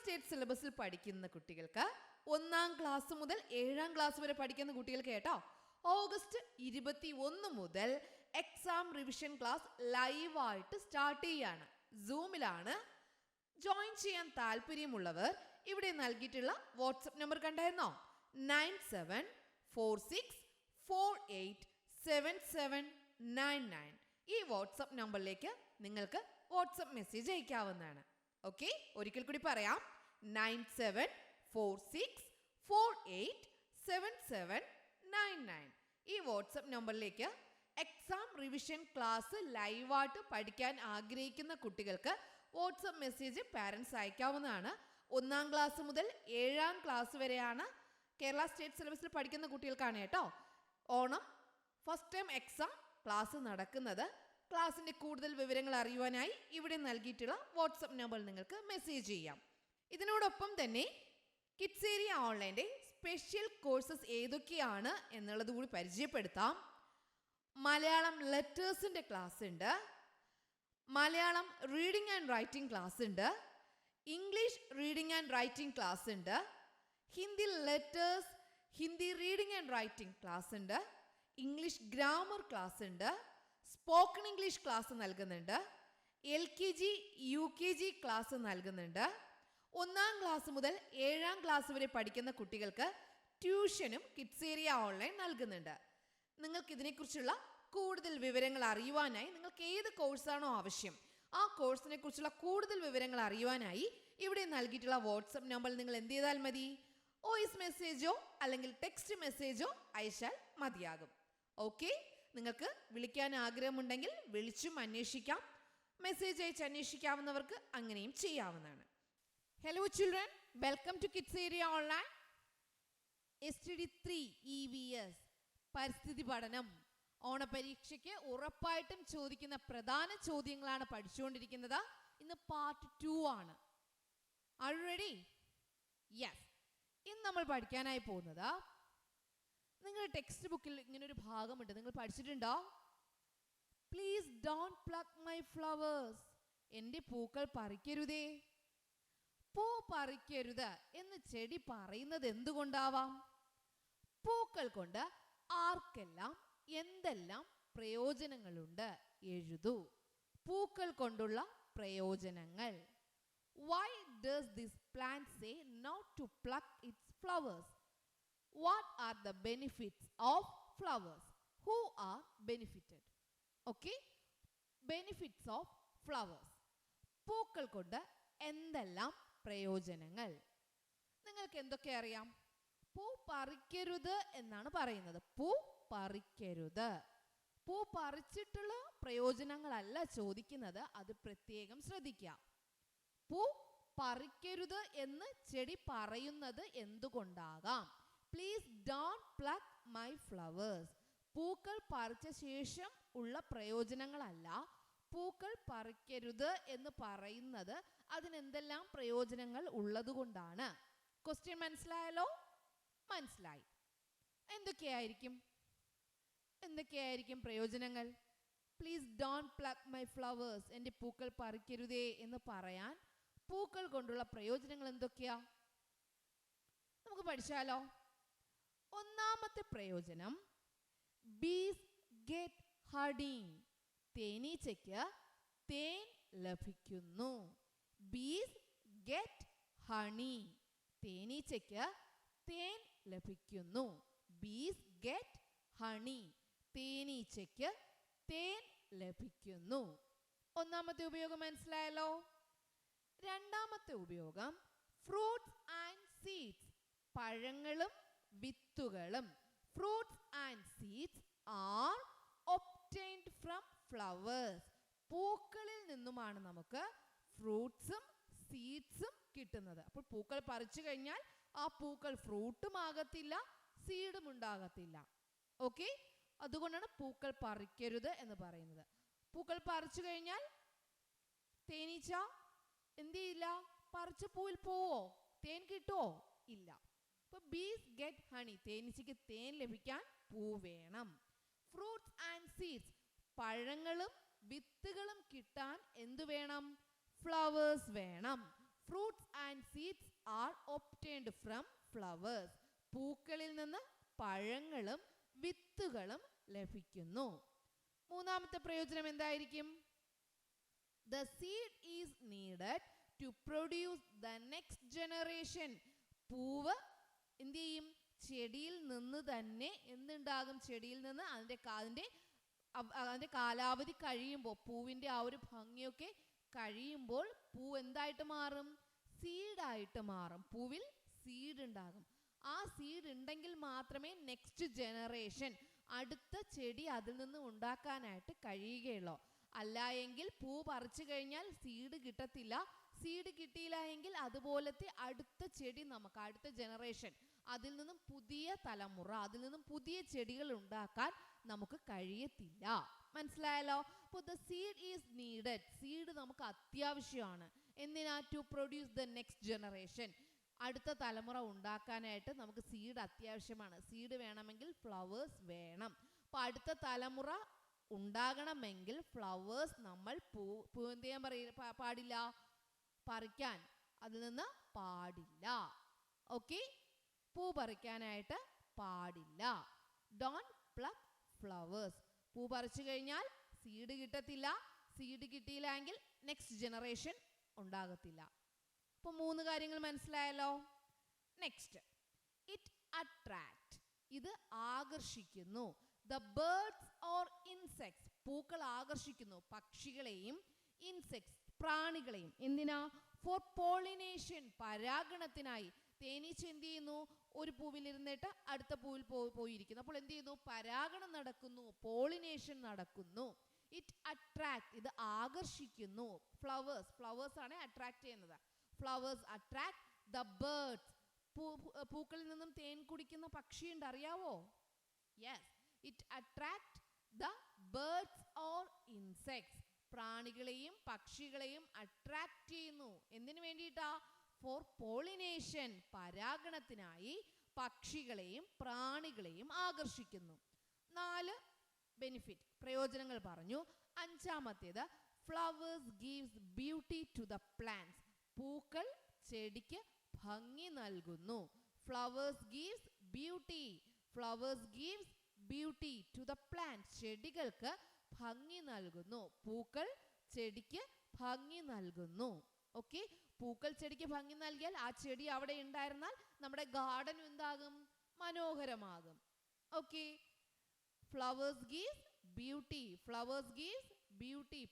State സിലബസിൽ പഠിക്കുന്ന കുട്ടികൾക്ക് ഒന്നാം ക്ലാസ് മുതൽ ഏഴാം ക്ലാസ് വരെ പഠിക്കുന്ന കുട്ടികൾക്ക് കേട്ടോ ഓഗസ്റ്റ് ഇരുപത്തി ഒന്ന് മുതൽ എക്സാം റിവിഷൻ ക്ലാസ് ലൈവായിട്ട് സ്റ്റാർട്ട് ചെയ്യാണ്. സൂമിലാണ് ജോയിൻ ചെയ്യാൻ താല്പര്യമുള്ളവർ ഇവിടെ നൽകിയിട്ടുള്ള വാട്സപ്പ് നമ്പർ കണ്ടായിരുന്നോ? Nine seven four six four eight seven seven nine nine ഈ വാട്സപ്പ് നമ്പറിലേക്ക് നിങ്ങൾക്ക് വാട്സപ്പ് മെസ്സേജ് അയക്കാവുന്നതാണ്. ഓക്കെ ഒരിക്കൽ കൂടി പറയാം. Nine seven four six four eight seven seven nine nine ഈ വാട്സപ്പ് നമ്പറിലേക്ക് എക്സാം റിവിഷൻ ക്ലാസ് ലൈവായിട്ട് പഠിക്കാൻ ആഗ്രഹിക്കുന്ന കുട്ടികൾക്ക് വാട്സപ്പ് മെസ്സേജ് പാരൻസ് അയക്കാവുന്നതാണ്. ഒന്നാം ക്ലാസ് മുതൽ ഏഴാം ക്ലാസ് വരെയാണ് കേരള സ്റ്റേറ്റ് സിലബസിൽ പഠിക്കുന്ന കുട്ടികൾക്കാണ് കേട്ടോ. Onam first time exam class നടക്കുന്നത്. ക്ലാസ്സിന്റെ കൂടുതൽ വിവരങ്ങൾ അറിയുവാനായി ഇവിടെ നൽകിയിട്ടുള്ള വാട്സപ്പ് നമ്പർ നിങ്ങൾക്ക് മെസ്സേജ് ചെയ്യാം. ഇതിനോടൊപ്പം തന്നെ കിഡ്സേരിയ ഓൺലൈന്റെ സ്പെഷ്യൽ കോഴ്സസ് ഏതൊക്കെയാണ് എന്നുള്ളത് കൂടി പരിചയപ്പെടുത്താം. മലയാളം ലെറ്റേഴ്സിന്റെ ക്ലാസ് ഉണ്ട്. Malayalam reading and writing class ഉണ്ട്. English reading and writing class ഉണ്ട്. Hindi letters Hindi reading and writing class ഉണ്ട്. ഇംഗ്ലീഷ് ഗ്രാമർ ക്ലാസ് ഉണ്ട്. സ്പോക്കൺ ഇംഗ്ലീഷ് ക്ലാസ് നൽകുന്നുണ്ട്. L K G U K G class നൽകുന്നുണ്ട്. ഒന്നാം class മുതൽ ഏഴാം class വരെ പഠിക്കുന്ന കുട്ടികൾക്ക് ട്യൂഷനും കിഡ്സ് ഏരിയ ഓൺലൈൻ നൽകുന്നുണ്ട്. നിങ്ങൾക്ക് ഇതിനെക്കുറിച്ചുള്ള കൂടുതൽ വിവരങ്ങൾ അറിയുവാനായി നിങ്ങൾക്ക് ഏത് കോഴ്സാണോ ആവശ്യം ആ കോഴ്സിനെ കുറിച്ചുള്ള കൂടുതൽ വിവരങ്ങൾ അറിയുവാനായി ഇവിടെ നൽകിയിട്ടുള്ള വാട്സപ്പ് നമ്പർ നിങ്ങൾ എന്ത് ചെയ്താൽ മതി? വോയിസ് മെസ്സേജോ അല്ലെങ്കിൽ ടെക്സ്റ്റ് മെസ്സേജോ അയച്ചാൽ മതിയാകും. ഓക്കെ? നിങ്ങൾക്ക് വിളിക്കാൻ ആഗ്രഹമുണ്ടെങ്കിൽ വിളിച്ചും അന്വേഷിക്കാം. മെസ്സേജ് അയച്ച് അന്വേഷിക്കാവുന്നവർക്ക് അങ്ങനെയും ചെയ്യാവുന്നതാണ്. Hello children welcome to kids area online S T D three E V S പരിസ്ഥിതി പഠനം. ഓണപരീക്ഷയ്ക്ക് ഉറപ്പായിട്ടും ചോദിക്കുന്ന പ്രധാന ചോദ്യങ്ങളാണ് പഠിച്ചുകൊണ്ടിരിക്കുന്നത്. ഇന്ന് പാർട്ട് ടു ആണ്. ആൾറെഡി യെസ് ഇന്ന് നമ്മൾ പഠിക്കാനായി പോകുന്നത് നിങ്ങളുടെ ടെക്സ്റ്റ് ബുക്കിൽ ഇങ്ങനെ ഒരു ഭാഗമുണ്ട്. നിങ്ങൾ പഠിച്ചിട്ടുണ്ടോ? Please don't pluck my flowers എന്റെ പൂക്കൾ പറിക്കരുതേ. പൂ പറിക്കരുത് എന്ന് ചെടി പറയുന്നത് എന്തുകൊണ്ടാവാം? പൂക്കൾ കൊണ്ട് ആർക്കെല്ലാം എന്തെല്ലാം പ്രയോജനങ്ങളുണ്ട്? എഴുതൂ. പൂക്കൾ കൊണ്ടുള്ള പ്രയോജനങ്ങൾ. Why does this plant say not to pluck its flowers what are the benefits of flowers who are benefited okay benefits of flowers പൂക്കൾ കൊണ്ട് എന്തെല്ലാം പ്രയോജനങ്ങൾ? നിങ്ങൾക്ക് എന്തൊക്കെ അറിയാം? പൂ പറിക്കരുത് എന്നാണ് പറയുന്നത്. പൂ പറിക്കരുത്. പൂ പറിച്ചിട്ടുള്ള പ്രയോജനങ്ങളല്ല ചോദിക്കുന്നത്. അത് പ്രത്യേകം ശ്രദ്ധിക്കുക. പൂ പറിക്കരുത് എന്ന് ചെടി പറയുന്നത് എന്തുകൊണ്ടാകാം? Please don't pluck my flowers പൂക്കൾ പറിച്ച ശേഷം ഉള്ള പ്രയോജനങ്ങളല്ല. പൂക്കൾ പറിക്കരുത് എന്ന് പറയുന്നത് അതിനെന്തെല്ലാം പ്രയോജനങ്ങൾ ഉള്ളതുകൊണ്ടാണ്. ക്വസ്റ്റ്യൻ മനസ്സിലായല്ലോ? മനസ്സിലായി. എന്തൊക്കെയായിരിക്കും? എന്തൊക്കെയായിരിക്കും പ്രയോജനങ്ങൾ? Please don't pluck my flowers എന്റെ പൂക്കൾ പറിക്കരുതേ എന്ന് പറയാൻ പൂക്കൾ കൊണ്ടുള്ള പ്രയോജനങ്ങൾ എന്തൊക്കെയാ? നമുക്ക് പഠിച്ചാലോ? ഒന്നാമത്തെ പ്രയോജനം ബീസ് ഗെറ്റ് ഹഡിങ് തേനീച്ചയ്ക്ക് തേൻ ലഭിക്കുന്നു. ബീസ് ഗെറ്റ് ഹണി തേനീച്ചയ്ക്ക് തേൻ ലഭിക്കുന്നു. ബീസ് ഗെറ്റ് ഹണി തേനീച്ചയ്ക്ക് തേൻ ലഭിക്കുന്നു. ഒന്നാമത്തെ ഉപയോഗം മനസ്സിലായല്ലോ? രണ്ടാമത്തെ ഉപയോഗം ഫ്രൂട്ട്സ് ആൻഡ് സീഡ്സ് പഴങ്ങളും വിത്തുകളും. Fruits and seeds are obtained from flowers പൂക്കളിൽ നിന്നുമാണ് നമുക്ക് ഫ്രൂട്ട്സും സീഡ്സും കിട്ടുന്നത്. അപ്പോൾ പൂക്കൾ പറിച്ചു കഴിഞ്ഞാൽ ആ പൂക്കൾ ഫ്രൂട്ടും ആകത്തില്ല സീഡും ഉണ്ടാകത്തില്ല. ഓക്കെ അതുകൊണ്ടാണ് പൂക്കൾ പറിക്കരുത് എന്ന് പറയുന്നത്. പൂക്കൾ പറിച്ചു കഴിഞ്ഞാൽ തേനീച്ച എന്ത് ചെയ്യില്ല പറിച്ച പൂവിൽ പോവോ? തേൻ കിട്ടുമോ ഇല്ല. ഇപ്പൊ ബീസ് ഗെറ്റ് ഹണി തേനീച്ചയ്ക്ക് തേൻ ലഭിക്കാൻ പൂ വേണം. ഫ്രൂട്ട്സ് ആൻഡ് സീഡ്സ് പഴങ്ങളും വിത്തുകളും കിട്ടാൻ എന്തു വേണം? ഫ്ലവേഴ്സ് വേണം. Fruits and seeds are obtained from flowers പൂക്കളിൽ നിന്ന് പഴങ്ങളും വിത്തുകളും ലഭിക്കുന്നു. മൂന്നാമത്തെ പ്രയോജനം എന്തായിരിക്കും? The seed is needed to produce the next generation പൂവ് എന്ത് ചെയ്യും ചെടിയിൽ നിന്ന് തന്നെ എന്തുണ്ടാകും? ചെടിയിൽ നിന്ന് അതിന്റെ അതിന്റെ അതിന്റെ കാലാവധി കഴിയുമ്പോൾ പൂവിന്റെ ആ ഒരു ഭംഗിയൊക്കെ കഴിയുമ്പോൾ പൂ എന്തായിട്ട് മാറും? സീഡായിട്ട് മാറും. പൂവിൽ സീഡ് ഉണ്ടാകും ആ സീഡ് ഉണ്ടെങ്കിൽ മാത്രമേ നെക്സ്റ്റ് ജനറേഷൻ അടുത്ത ചെടി അതിൽ നിന്ന് ഉണ്ടാക്കാനായിട്ട് കഴിയുകയുള്ളൂ. അല്ല എങ്കിൽ പൂ പറിച്ചു കഴിഞ്ഞാൽ സീഡ് കിട്ടത്തില്ല. സീഡ് കിട്ടിയില്ല എങ്കിൽ അതുപോലത്തെ അടുത്ത ചെടി നമുക്ക് അടുത്ത ജനറേഷൻ അതിൽ നിന്നും പുതിയ തലമുറ അതിൽ നിന്നും പുതിയ ചെടികൾ ഉണ്ടാക്കാൻ നമുക്ക് കഴിയത്തില്ല. മനസ്സിലായല്ലോ? The seed is needed seed നമുക്ക് അത്യാവശ്യമാണ്. എന്തിനാ? To produce the next generation അടുത്ത തലമുറ ഉണ്ടാക്കാനായിട്ട് നമുക്ക് സീഡ് അത്യാവശ്യമാണ്. സീഡ് വേണമെങ്കിൽ ഫ്ലവേഴ്സ് വേണം. അപ്പോൾ അടുത്ത തലമുറ ഉണ്ടാകണമെങ്കിൽ ഫ്ലവേഴ്സ് നമ്മൾ പൂ പൂ എന്ത് ചെയ്യാൻ പറയ? പാടില്ല. പറിക്കാൻ അതിൽ നിന്ന് പാടില്ല. ഓക്കെ പൂ പറിക്കാനായിട്ട് പാടില്ല. ഡോൺ പ്ലക് ഫ്ലവേഴ്സ് പൂ പറിച്ചു കഴിഞ്ഞാൽ സീഡ് കിട്ടത്തില്ല. സീഡ് കിട്ടിയില്ല എങ്കിൽ നെക്സ്റ്റ് ജനറേഷൻ ഉണ്ടാകത്തില്ല. അപ്പോൾ മൂന്ന് കാര്യങ്ങൾ മനസ്സിലായല്ലോ? നെക്സ്റ്റ് ഇറ്റ് അട്രാക്ട് ഇത് ആകർഷിക്കുന്നു. ദ ബേർഡ്സ് ഓർ ഇൻസെക്ട്സ് പൂക്കൾ ആകർഷിക്കുന്നു. പക്ഷികളെയും ഇൻസെക്ട്സ് പ്രാണികളെയും എന്തിനാ? ഫോർ പോളിനേഷൻ പരാഗണത്തിനായി. തേനീച്ച എന്ത് ചെയ്യുന്നു? ഒരു പൂവിൽ ഇരുന്നിട്ട് അടുത്ത പൂവിൽ പോ പോയിരിക്കുന്നു. അപ്പോൾ എന്ത് ചെയ്യുന്നു? പരാഗണം നടക്കുന്നു പോളിനേഷൻ നടക്കുന്നു. ഇറ്റ് അട്രാക്ട് ഇത് ആകർഷിക്കുന്നു. ഫ്ലവേഴ്സ് ഫ്ലവേഴ്സ് ആണ് അട്രാക്ട് ചെയ്യുന്നത്. ഫ്ലവേഴ്സ് അട്രാക്ട് ദ ബേർഡ്സ് പൂക്കളിൽ നിന്നും തേൻ കുടിക്കുന്ന പക്ഷിയുണ്ട് അറിയാവോ? Yes it attract the birds or insects പ്രാണികളെയും പക്ഷികളെയും അട്രാക്ട് ചെയ്യുന്നു. എന്തിനു വേണ്ടിയിട്ടാ? ഫോർ പോളിനേഷൻ പരാഗണത്തിനായി പക്ഷികളെയും പ്രാണികളെയും ആകർഷിക്കുന്നു. നാല് ബെനിഫിറ്റ് പ്രയോജനങ്ങൾ പറഞ്ഞു. അഞ്ചാമത്തേത് flowers gives beauty to the plants പൂക്കൾ ചെടിക്ക് ഭംഗി നൽകുന്നു. Flowers gives beauty flowers gives beauty to the plant ചെടികൾക്ക് ഭംഗി നൽകുന്നു. പൂക്കൾ ചെടിക്ക് ഭംഗി നൽകുന്നു. ഓക്കെ പൂക്കൾ ചെടിക്ക് ഭംഗി നൽകിയാൽ ആ ചെടി അവിടെ ഉണ്ടായിരുന്നാൽ നമ്മുടെ ഗാർഡൻ എന്താകും? മനോഹരമാകും. Okay flowers gives beauty flowers gives beauty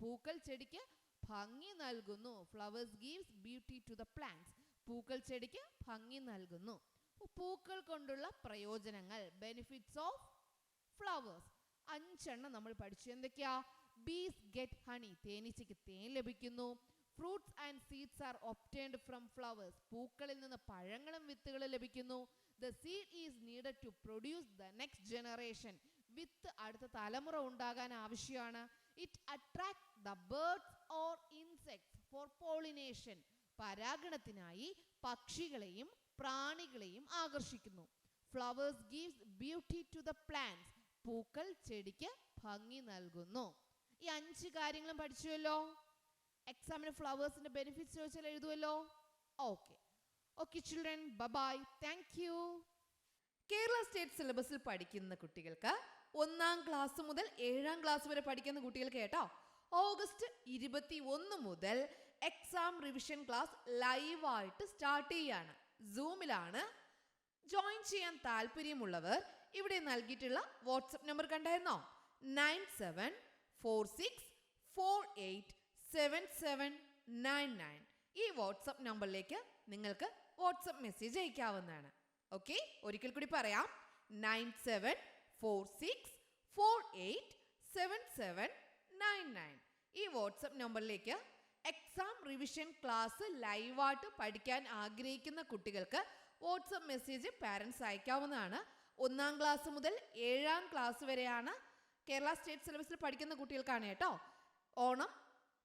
പൂക്കൾ ചെടിക്ക് ഭംഗി നൽകുന്നു. Flowers gives beauty to the plants പൂക്കൾ ചെടിക്ക് ഭംഗി നൽകുന്നു. പൂക്കൾ കൊണ്ടുള്ള പ്രയോജനങ്ങൾ. ബെനിഫിറ്റ്സ് ഓഫ് ഫ്ലവേഴ്സ് അഞ്ചെണ്ണം നമ്മൾ പഠിച്ചു. എന്തൊക്കെയാ? ബീസ് ഗെറ്റ് ഹണി തേനീച്ചയ്ക്ക് തേൻ ലഭിക്കുന്നു. Fruits and seeds are obtained from flowers പൂക്കളിൽ നിന്ന് പഴങ്ങളും വിത്തുകളും ലഭിക്കുന്നു. The seed is needed to produce the next generation വിത്ത് അടുത്ത തലമുറ ഉണ്ടാകാൻ ആവശ്യമാണ്. It attract the birds or insects for pollination പരാഗണത്തിനായി പക്ഷികളെയും പ്രാണികളെയും ആകർഷിക്കുന്നു. Flowers gives beauty to the plants പൂക്കൾ ചെടിക്ക് ഭംഗി നൽകുന്നു. ഈ അഞ്ച് കാര്യങ്ങളും പഠിച്ചുവല്ലോ? എക്സാമിന് ഫ്ലവേഴ്സിന്റെ ബെനിഫിറ്റ്സ് ചോദിച്ചാൽ എഴുതുമല്ലോ okay okay children bye bye thank you Kerala state സിലബസിൽ പഠിക്കുന്ന കുട്ടികൾക്ക് ഒന്നാം ക്ലാസ് മുതൽ ഏഴാം ക്ലാസ് വരെ പഠിക്കുന്ന കുട്ടികൾക്ക് കേട്ടോ ഓഗസ്റ്റ് ഇരുപത്തി ഒന്ന് മുതൽ എക്സാം റിവിഷൻ ക്ലാസ് ലൈവായിട്ട് സ്റ്റാർട്ട് ചെയ്യാണ്. സൂമിലാണ് ജോയിൻ ചെയ്യാൻ താല്പര്യമുള്ളവർ ഇവിടെ നൽകിയിട്ടുള്ള വാട്സപ്പ് നമ്പർ കണ്ടായിരുന്നോ? Nine seven four six four eight seven seven nine nine. ഈ വാട്സപ്പ് നമ്പറിലേക്ക് നിങ്ങൾക്ക് വാട്സപ്പ് മെസ്സേജ് അയക്കാവുന്നതാണ്. ഓക്കെ? ഒരിക്കൽ കൂടി പറയാം. Nine seven four six four eight seven seven nine nine. ഈ വാട്സപ്പ് നമ്പറിലേക്ക് എക്സാം റിവിഷൻ ക്ലാസ് ലൈവായിട്ട് പഠിക്കാൻ ആഗ്രഹിക്കുന്ന കുട്ടികൾക്ക് വാട്സപ്പ് മെസ്സേജ് പാരൻസ് അയക്കാവുന്നതാണ്. ഒന്നാം ക്ലാസ് മുതൽ ഏഴാം ക്ലാസ് വരെയാണ് കേരള സ്റ്റേറ്റ് സിലബസിൽ പഠിക്കുന്ന കുട്ടികൾക്കാണ് കേട്ടോ. Onam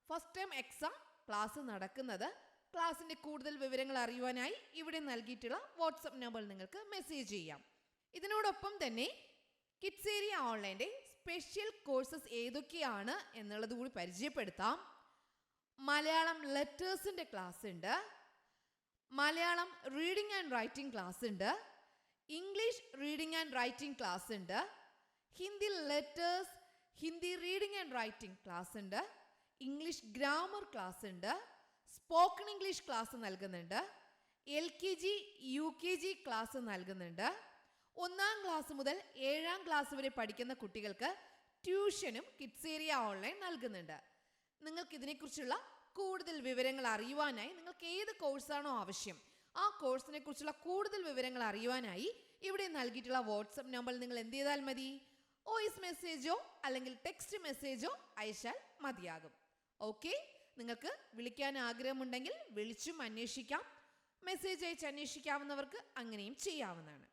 first time exam class നടക്കുന്നത്. ക്ലാസ്സിന്റെ കൂടുതൽ വിവരങ്ങൾ അറിയുവാനായി ഇവിടെ നൽകിയിട്ടുള്ള വാട്സപ്പ് നമ്പർ നിങ്ങൾക്ക് മെസ്സേജ് ചെയ്യാം. ഇതിനോടൊപ്പം തന്നെ കിഡ്സ് ഏരിയ ഓൺലൈന്റെ സ്പെഷ്യൽ കോഴ്സസ് ഏതൊക്കെയാണ് എന്നുള്ളത് കൂടി പരിചയപ്പെടുത്താം. മലയാളം ലെറ്റേഴ്സിന്റെ ക്ലാസ് ഉണ്ട്. Malayalam reading and writing class ഉണ്ട്. English reading and writing class ഉണ്ട്. Hindi letters Hindi reading and writing class ഉണ്ട്. ഇംഗ്ലീഷ് ഗ്രാമർ ക്ലാസ് ഉണ്ട്. സ്പോക്കൺ ഇംഗ്ലീഷ് ക്ലാസ് നൽകുന്നുണ്ട്. L K G U K G class നൽകുന്നുണ്ട്. ഒന്നാം class മുതൽ ഏഴാം class വരെ പഠിക്കുന്ന കുട്ടികൾക്ക് ട്യൂഷനും കിഡ്സ് ഏരിയ ഓൺലൈൻ നൽകുന്നുണ്ട്. നിങ്ങൾക്ക് ഇതിനെക്കുറിച്ചുള്ള കൂടുതൽ വിവരങ്ങൾ അറിയുവാനായി നിങ്ങൾക്ക് ഏത് കോഴ്സാണോ ആവശ്യം ആ കോഴ്സിനെ കുറിച്ചുള്ള കൂടുതൽ വിവരങ്ങൾ അറിയുവാനായി ഇവിടെ നൽകിയിട്ടുള്ള വാട്സപ്പ് നമ്പറിൽ നിങ്ങൾ എന്ത് ചെയ്താൽ മതി? വോയിസ് മെസ്സേജോ അല്ലെങ്കിൽ ടെക്സ്റ്റ് മെസ്സേജോ അയച്ചാൽ മതിയാകും. ഓക്കെ? നിങ്ങൾക്ക് വിളിക്കാൻ ആഗ്രഹമുണ്ടെങ്കിൽ വിളിച്ചും അന്വേഷിക്കാം. മെസ്സേജ് അയച്ച് അന്വേഷിക്കാവുന്നവർക്ക് അങ്ങനെയും ചെയ്യാവുന്നതാണ്.